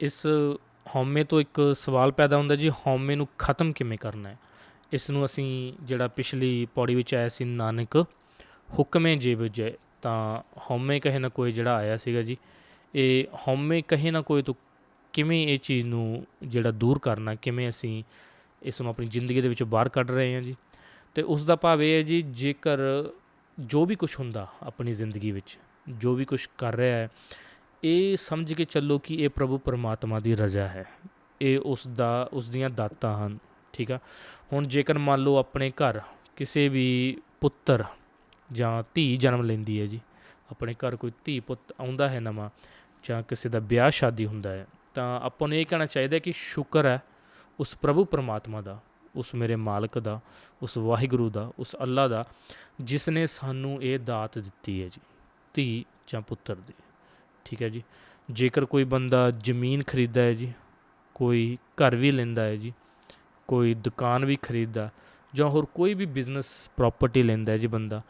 ਇਸ ਹਉਮੈ ਤੋਂ ਇੱਕ ਸਵਾਲ ਪੈਦਾ ਹੁੰਦਾ ਜੀ, ਹਉਮੈ ਨੂੰ ਖਤਮ ਕਿਵੇਂ ਕਰਨਾ ਹੈ? ਇਸ ਨੂੰ ਅਸੀਂ ਜਿਹੜਾ ਪਿਛਲੀ ਪੌੜੀ ਵਿੱਚ ਆਇਆ ਸੀ, ਨਾਨਕ, ਹੁਕਮੇ ਜੇ ਤਾਂ ਹਉਮੈ ਕਹੇ ਨਾ ਕੋਈ ਜਿਹੜਾ ਆਇਆ ਸੀਗਾ ਜੀ, ਇਹ ਹਉਮੈ ਕਹੇ ਨਾ ਕੋਈ ਤੋਂ ਕਿਵੇਂ ਇਹ ਚੀਜ਼ ਨੂੰ ਜਿਹੜਾ ਦੂਰ ਕਰਨਾ, ਕਿਵੇਂ ਅਸੀਂ ਇਸ ਨੂੰ ਆਪਣੀ ਜ਼ਿੰਦਗੀ ਦੇ ਵਿੱਚੋਂ ਬਾਹਰ ਕੱਢ ਰਹੇ ਹਾਂ ਜੀ? ਤੇ ਉਸ ਦਾ ਭਾਵ ਇਹ ਹੈ ਜੀ, ਜੇਕਰ ਜੋ ਵੀ ਕੁਝ ਹੁੰਦਾ ਆਪਣੀ ਜ਼ਿੰਦਗੀ ਵਿੱਚ, ਜੋ ਵੀ ਕੁਝ ਕਰ ਰਿਹਾ ਹੈ ਇਹ ਸਮਝ ਕੇ ਚੱਲੋ ਕਿ ਇਹ ਪ੍ਰਭੂ ਪਰਮਾਤਮਾ ਦੀ ਰਜ਼ਾ ਹੈ। ਇਹ ਉਸ ਦਾ, ਉਸ ਦੀਆਂ ਦਾਤਾਂ ਹਨ, ਠੀਕ ਆ? ਹੁਣ ਜੇਕਰ ਮੰਨ ਲਓ ਆਪਣੇ ਘਰ ਕਿਸੇ ਵੀ ਪੁੱਤਰ ਜਾਂ ਧੀ ਜਨਮ ਲੈਂਦੀ ਹੈ ਜੀ, ਆਪਣੇ ਘਰ ਕੋਈ ਧੀ ਪੁੱਤ ਆਉਂਦਾ ਹੈ ਨਵਾਂ ਜਾਂ ਕਿਸੇ ਦਾ ਵਿਆਹ ਸ਼ਾਦੀ ਹੁੰਦਾ ਹੈ, ਤਾਂ ਆਪਾਂ ਨੂੰ ਇਹ ਕਹਿਣਾ ਚਾਹੀਦਾ ਕਿ ਸ਼ੁਕਰ ਹੈ ਉਸ ਪ੍ਰਭੂ ਪਰਮਾਤਮਾ ਦਾ, ਉਸ ਮੇਰੇ ਮਾਲਕ ਦਾ, ਉਸ ਵਾਹਿਗੁਰੂ ਦਾ, ਉਸ ਅੱਲਾ ਦਾ, ਜਿਸ ਨੇ ਸਾਨੂੰ ਇਹ ਦਾਤ ਦਿੱਤੀ ਹੈ ਜੀ, ਧੀ ਜਾਂ ਪੁੱਤਰ ਦੀ। ਠੀਕ ਹੈ ਜੀ। ਜੇਕਰ ਕੋਈ ਬੰਦਾ ਜ਼ਮੀਨ ਖਰੀਦਦਾ ਹੈ ਜੀ, ਕੋਈ ਘਰ ਵੀ ਲੈਂਦਾ ਹੈ ਜੀ, ਕੋਈ ਦੁਕਾਨ ਵੀ ਖਰੀਦਦਾ, ਜਾਂ ਹੋਰ ਕੋਈ ਵੀ ਬਿਜ਼ਨਸ ਪ੍ਰਾਪਰਟੀ ਲੈਂਦਾ ਹੈ ਜੀ ਬੰਦਾ,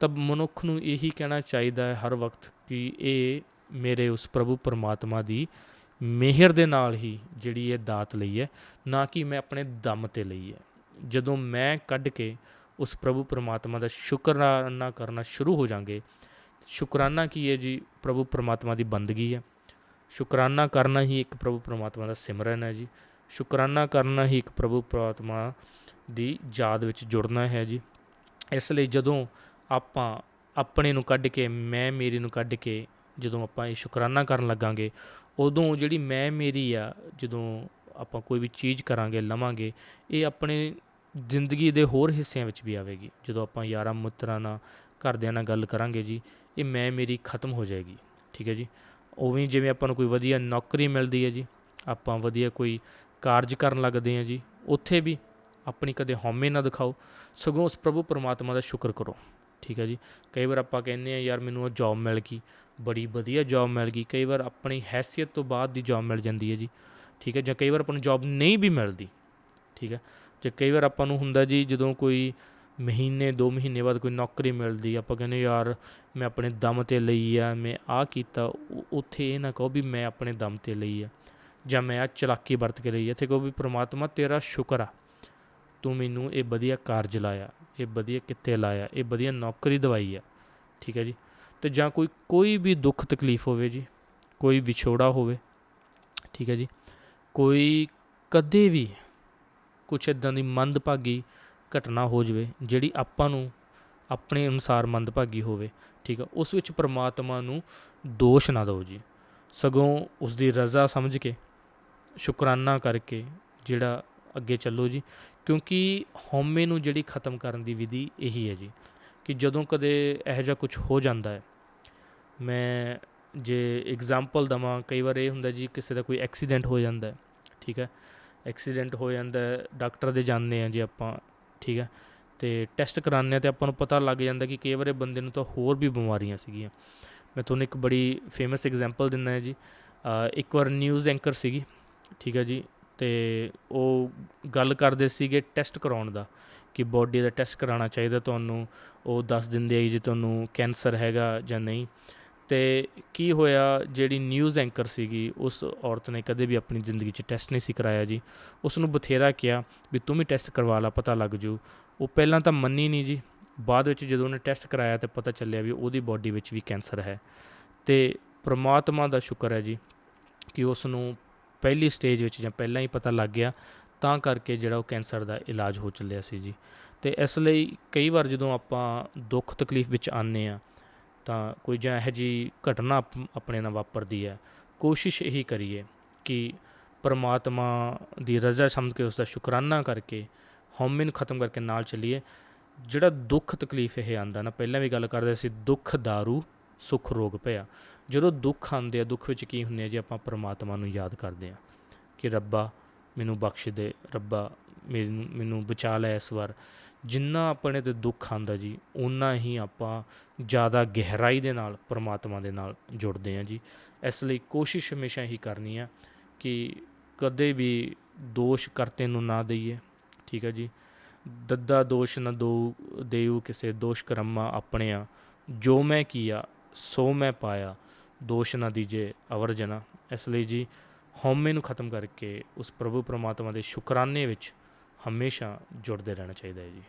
ਤਾਂ ਮਨੁੱਖ ਨੂੰ ਇਹੀ ਕਹਿਣਾ ਚਾਹੀਦਾ ਹੈ ਹਰ ਵਕਤ ਕਿ ਇਹ ਮੇਰੇ ਉਸ ਪ੍ਰਭੂ ਪਰਮਾਤਮਾ ਦੀ ਮਿਹਰ ਦੇ ਨਾਲ ਹੀ ਜਿਹੜੀ ਇਹ ਦਾਤ ਲਈ ਹੈ, ਨਾ ਕਿ ਮੈਂ ਆਪਣੇ ਦਮ ਤੇ ਲਈ ਹੈ। ਜਦੋਂ ਮੈਂ ਕੱਢ ਕੇ ਉਸ ਪ੍ਰਭੂ ਪਰਮਾਤਮਾ ਦਾ ਸ਼ੁਕਰਾਨਾ ਕਰਨਾ ਸ਼ੁਰੂ ਹੋ ਜਾਾਂਗੇ ਸ਼ੁਕਰਾਨਾ ਕੀ ਹੈ ਜੀ? ਪ੍ਰਭੂ ਪਰਮਾਤਮਾ ਦੀ ਬੰਦਗੀ ਹੈ। ਸ਼ੁਕਰਾਨਾ ਕਰਨਾ ਹੀ ਇੱਕ ਪ੍ਰਭੂ ਪਰਮਾਤਮਾ ਦਾ ਸਿਮਰਨ ਹੈ ਜੀ। ਸ਼ੁਕਰਾਨਾ ਕਰਨਾ ਹੀ ਇੱਕ ਪ੍ਰਭੂ ਪਰਮਾਤਮਾ ਦੀ ਯਾਦ ਵਿੱਚ ਜੁੜਨਾ ਹੈ ਜੀ। ਇਸ ਲਈ ਜਦੋਂ ਆਪਾਂ ਆਪਣੇ ਨੂੰ ਕੱਢ ਕੇ, ਮੈਂ ਮੇਰੀ ਨੂੰ ਕੱਢ ਕੇ ਜਦੋਂ ਆਪਾਂ ਇਹ ਸ਼ੁਕਰਾਨਾ ਕਰਨ ਲੱਗਾਂਗੇ, ਉਦੋਂ ਜਿਹੜੀ ਮੈਂ ਮੇਰੀ ਆ, ਜਦੋਂ ਆਪਾਂ ਕੋਈ ਵੀ ਚੀਜ਼ ਕਰਾਂਗੇ, ਲਵਾਂਗੇ, ਇਹ ਆਪਣੇ ਜ਼ਿੰਦਗੀ ਦੇ ਹੋਰ ਹਿੱਸਿਆਂ ਵਿੱਚ ਵੀ ਆਵੇਗੀ। ਜਦੋਂ ਆਪਾਂ ਯਾਰਾਂ ਮਿੱਤਰਾਂ ਨਾਲ ਘਰਦਿਆਂ ਨਾਲ ਗੱਲ ਕਰਾਂਗੇ ਜੀ, ਇਹ ਮੈਂ, ਮੇਰੀ ਖਤਮ ਹੋ ਜਾਏਗੀ, ਠੀਕ ਹੈ ਜੀ। ਉਵੇਂ ਜਿਵੇਂ ਆਪਾਂ ਨੂੰ ਕੋਈ ਵਧੀਆ ਨੌਕਰੀ ਮਿਲਦੀ ਹੈ ਜੀ, ਆਪਾਂ ਵਧੀਆ ਕੋਈ ਕਾਰਜ ਕਰਨ ਲੱਗਦੇ ਹਾਂ ਜੀ, ਉੱਥੇ ਵੀ ਆਪਣੀ ਕਦੇ ਹਉਮੈ ਨਾ ਦਿਖਾਓ, ਸਗੋਂ ਉਸ ਪ੍ਰਭੂ ਪਰਮਾਤਮਾ ਦਾ ਸ਼ੁਕਰ ਕਰੋ, ਠੀਕ ਹੈ ਜੀ। ਕਈ ਵਾਰ ਆਪਾਂ ਕਹਿੰਦੇ ਆ ਯਾਰ, ਮੈਨੂੰ ਉਹ ਜੌਬ ਮਿਲ ਗਈ, ਬੜੀ ਵਧੀਆ ਜੌਬ ਮਿਲ ਗਈ। ਕਈ ਵਾਰ ਆਪਣੀ ਹੈਸੀਅਤ ਤੋਂ ਬਾਅਦ ਦੀ ਜੌਬ ਮਿਲ ਜਾਂਦੀ ਹੈ ਜੀ, ਠੀਕ ਹੈ। ਜਾਂ ਕਈ ਵਾਰ ਆਪਾਂ ਨੂੰ ਜੌਬ ਨਹੀਂ ਵੀ ਮਿਲਦੀ, ਠੀਕ ਹੈ। ਜੇ ਕਈ ਵਾਰ ਆਪਾਂ ਨੂੰ ਹੁੰਦਾ ਜੀ, ਜਦੋਂ ਕੋਈ ਮਹੀਨੇ, ਦੋ ਮਹੀਨੇ ਬਾਅਦ ਕੋਈ ਨੌਕਰੀ ਮਿਲਦੀ, ਆਪਾਂ ਕਹਿੰਦੇ ਯਾਰ ਮੈਂ ਆਪਣੇ ਦਮ ਤੇ ਲਈ ਆ, ਮੈਂ ਆ ਕੀਤਾ ਉੱਥੇ ਇਹ ਨਾ ਕਹੋ ਵੀ ਮੈਂ ਆਪਣੇ ਦਮ ਤੇ ਲਈ ਆ, ਜਾਂ ਮੈਂ ਆ ਚਲਾਕੀ ਵਰਤ ਕੇ ਲਈ ਇੱਥੇ ਕਹੋ ਵੀ ਪ੍ਰਮਾਤਮਾ ਤੇਰਾ ਸ਼ੁਕਰ ਆ, ਤੂੰ ਮੈਨੂੰ ਇਹ ਵਧੀਆ ਕਾਰਜ ਲਾਇਆ, ਇਹ ਵਧੀਆ ਕਿੱਤੇ ਲਾਇਆ, ਇਹ ਵਧੀਆ ਨੌਕਰੀ ਦਵਾਈ ਆ, ਠੀਕ ਹੈ ਜੀ? ਤੇ ਜਾਂ ਕੋਈ ਕੋਈ ਵੀ ਦੁੱਖ ਤਕਲੀਫ ਹੋਵੇ ਜੀ, ਕੋਈ ਵਿਛੋੜਾ ਹੋਵੇ, ਠੀਕ ਹੈ ਜੀ? ਕੋਈ ਕਦੇ ਵੀ ਕੁਛ ਇਦਾਂ ਦੀ ਮੰਦਭਾਗੀ ਘਟਨਾ ਹੋ ਜਾਵੇ, ਜਿਹੜੀ ਆਪਾਂ ਨੂੰ ਆਪਣੇ ਅਨੁਸਾਰ ਮੰਦਭਾਗੀ ਹੋਵੇ, ਠੀਕ ਆ, ਉਸ ਵਿੱਚ ਪ੍ਰਮਾਤਮਾ ਨੂੰ ਦੋਸ਼ ਨਾ ਦਿਓ ਜੀ। ਸਗੋਂ ਉਸ ਦੀ ਰਜ਼ਾ ਸਮਝ ਕੇ, ਸ਼ੁਕਰਾਨਾ ਕਰਕੇ ਜਿਹੜਾ ਅੱਗੇ ਚੱਲੋ ਜੀ, ਕਿਉਂਕਿ ਹਉਮੈ ਨੂੰ ਜਿਹੜੀ ਖਤਮ ਕਰਨ ਦੀ ਵਿਧੀ ਇਹੀ ਹੈ ਜੀ, ਕਿ ਜਦੋਂ ਕਦੇ ਇਹੋ ਜਿਹਾ ਕੁਝ ਹੋ ਜਾਂਦਾ ਹੈ, ਮੈਂ ਜੇ ਐਗਜ਼ਾਮਪਲ ਦਵਾਂ, ਕਈ ਵਾਰ ਇਹ ਹੁੰਦਾ ਜੀ, ਕਿਸੇ ਦਾ ਕੋਈ ਐਕਸੀਡੈਂਟ ਹੋ ਜਾਂਦਾ ਹੈ, ਠੀਕ ਹੈ ਐਕਸੀਡੈਂਟ ਹੋ ਜਾਂਦਾ ਡਾਕਟਰ ਦੇ ਜਾਂਦੇ ਆ ਜੀ ਆਪਾਂ ਠੀਕ ਹੈ? ਤੇ ਟੈਸਟ ਕਰਾਉਂਦੇ ਆ ਤੇ ਆਪਾਂ ਨੂੰ ਪਤਾ ਲੱਗ ਜਾਂਦਾ ਕਿ ਕਈ ਵਾਰੇ ਬੰਦੇ ਨੂੰ ਤਾਂ ਹੋਰ ਵੀ ਬਿਮਾਰੀਆਂ ਸੀਗੀਆਂ। ਮੈਂ ਤੁਹਾਨੂੰ ਇੱਕ ਬੜੀ ਫੇਮਸ ਐਗਜ਼ਾਮਪਲ ਦਿੰਦਾ ਹੈ ਜੀ। ਇੱਕ ਵਾਰ ਨਿਊਜ਼ ਐਂਕਰ ਸੀਗੀ, ਠੀਕ ਹੈ ਜੀ? ਤੇ ਉਹ ਗੱਲ ਕਰਦੇ ਸੀਗੇ ਟੈਸਟ ਕਰਾਉਣ ਦਾ ਕਿ ਬੋਡੀ ਦਾ ਟੈਸਟ ਕਰਾਉਣਾ ਚਾਹੀਦਾ ਤੁਹਾਨੂੰ, ਉਹ ਦੱਸ ਦਿੰਦੇ ਆ ਜੀ ਤੁਹਾਨੂੰ ਕੈਂਸਰ ਹੈਗਾ ਜਾਂ ਨਹੀਂ। ਤੇ ਕੀ ਹੋਇਆ, ਜਿਹੜੀ ਨਿਊਜ਼ ਐਂਕਰ ਸੀਗੀ, ਉਸ ਔਰਤ ਨੇ ਕਦੇ ਵੀ ਆਪਣੀ ਜ਼ਿੰਦਗੀ 'ਚ ਟੈਸਟ ਨਹੀਂ ਸੀ ਕਰਾਇਆ ਜੀ। ਉਸ ਨੂੰ ਬਥੇਰਾ ਕਿਹਾ ਵੀ ਤੂੰ ਵੀ ਟੈਸਟ ਕਰਵਾ ਲਾ, ਪਤਾ ਲੱਗ ਜੂ। ਉਹ ਪਹਿਲਾਂ ਤਾਂ ਮੰਨੀ ਨਹੀਂ ਜੀ। ਬਾਅਦ ਵਿੱਚ ਜਦੋਂ ਉਹਨੇ ਟੈਸਟ ਕਰਾਇਆ ਤੇ ਪਤਾ ਚੱਲਿਆ ਵੀ ਉਹਦੀ ਬਾਡੀ ਵਿੱਚ ਵੀ ਕੈਂਸਰ ਹੈ। ਤੇ ਪ੍ਰਮਾਤਮਾ ਦਾ ਸ਼ੁਕਰ ਹੈ ਜੀ ਕਿ ਉਸ ਨੂੰ ਪਹਿਲੀ ਸਟੇਜ ਵਿੱਚ ਜਾਂ ਪਹਿਲਾਂ ਹੀ ਪਤਾ ਲੱਗ ਗਿਆ, ਤਾਂ ਕਰਕੇ ਜਿਹੜਾ ਉਹ ਕੈਂਸਰ ਦਾ ਇਲਾਜ ਹੋ ਚੱਲਿਆ ਸੀ ਜੀ। ਤੇ ਇਸ ਲਈ ਕਈ ਵਾਰ ਜਦੋਂ ਆਪਾਂ ਦੁੱਖ ਤਕਲੀਫ ਵਿੱਚ ਆਨੇ ਆ ਤਾਂ ਕੋਈ ਜਾਂ ਇਹੋ ਜੀ ਘਟਨਾ ਆਪਣੇ ਨਾਲ ਵਾਪਰਦੀ ਹੈ। ਕੋਸ਼ਿਸ਼ ਇਹੀ ਕਰੀਏ ਕਿ ਪਰਮਾਤਮਾ ਦੀ ਰਜ਼ਾ ਸਮਝ ਕੇ ਉਸ ਦਾ ਸ਼ੁਕਰਾਨਾ ਕਰਕੇ ਹਉਮੈ ਖਤਮ ਕਰਕੇ ਨਾਲ ਚੱਲੀਏ। ਜਿਹੜਾ ਦੁੱਖ ਤਕਲੀਫ ਇਹ ਆਂਦਾ ਨਾ, ਪਹਿਲਾਂ ਵੀ ਗੱਲ ਕਰਦੇ ਸੀ, ਦੁੱਖ दारू ਸੁਖ ਰੋਗ ਪਿਆ। ਜਦੋਂ ਦੁੱਖ ਆਉਂਦੇ ਆ, ਦੁੱਖ ਵਿੱਚ ਕੀ ਹੁੰਦੇ ਆ ਜੇ, ਆਪਾਂ ਪਰਮਾਤਮਾ ਨੂੰ ਯਾਦ ਕਰਦੇ ਆ ਕਿ ਰੱਬਾ ਮੈਨੂੰ ਬਖਸ਼ ਦੇ, ਰੱਬਾ ਮੈਨੂੰ ਮੈਨੂੰ ਬਚਾ ਲੈ ਇਸ ਵਾਰ। ਜਿੰਨਾ ਆਪਣੇ ਤੇ ਦੁੱਖ ਆਂਦਾ ਜੀ ਉਨਾ ਹੀ ਆਪਾਂ ਜ਼ਿਆਦਾ ਗਹਿਰਾਈ ਦੇ ਨਾਲ, ਪਰਮਾਤਮਾ ਦੇ ਨਾਲ ਜੁੜਦੇ ਆ ਜੀ। ਇਸ ਲਈ ਕੋਸ਼ਿਸ਼ ਹਮੇਸ਼ਾ ਹੀ ਕਰਨੀ ਆ ਕਿ ਕਦੇ ਵੀ ਦੋਸ਼ ਕਰਤੇ ਨੂੰ ਨਾ ਦਈਏ, ਠੀਕ ਹੈ ਜੀ। ਦੱਦਾ ਦੋਸ਼ ਨਾ ਦੋ ਦੇਉ ਕਿਸੇ ਦੋਸ਼ ਕਰਮਾ ਆਪਣੇ ਆ। ਜੋ ਮੈਂ ਕੀਆ, ਸੋ ਮੈਂ ਪਾਇਆ, ਦੋਸ਼ ਨਾ ਦੀਜੇ ਅਵਰ ਜਨਾ। ਇਸ ਲਈ ਜੀ, ਹਉਮੈ ਨੂੰ ਖਤਮ ਕਰਕੇ ਉਸ ਪ੍ਰਭੂ ਪਰਮਾਤਮਾ ਦੇ ਸ਼ੁਕਰਾਨੇ ਵਿੱਚ ਹਮੇਸ਼ਾ ਜੁੜਦੇ ਰਹਿਣਾ ਚਾਹੀਦਾ ਹੈ ਜੀ।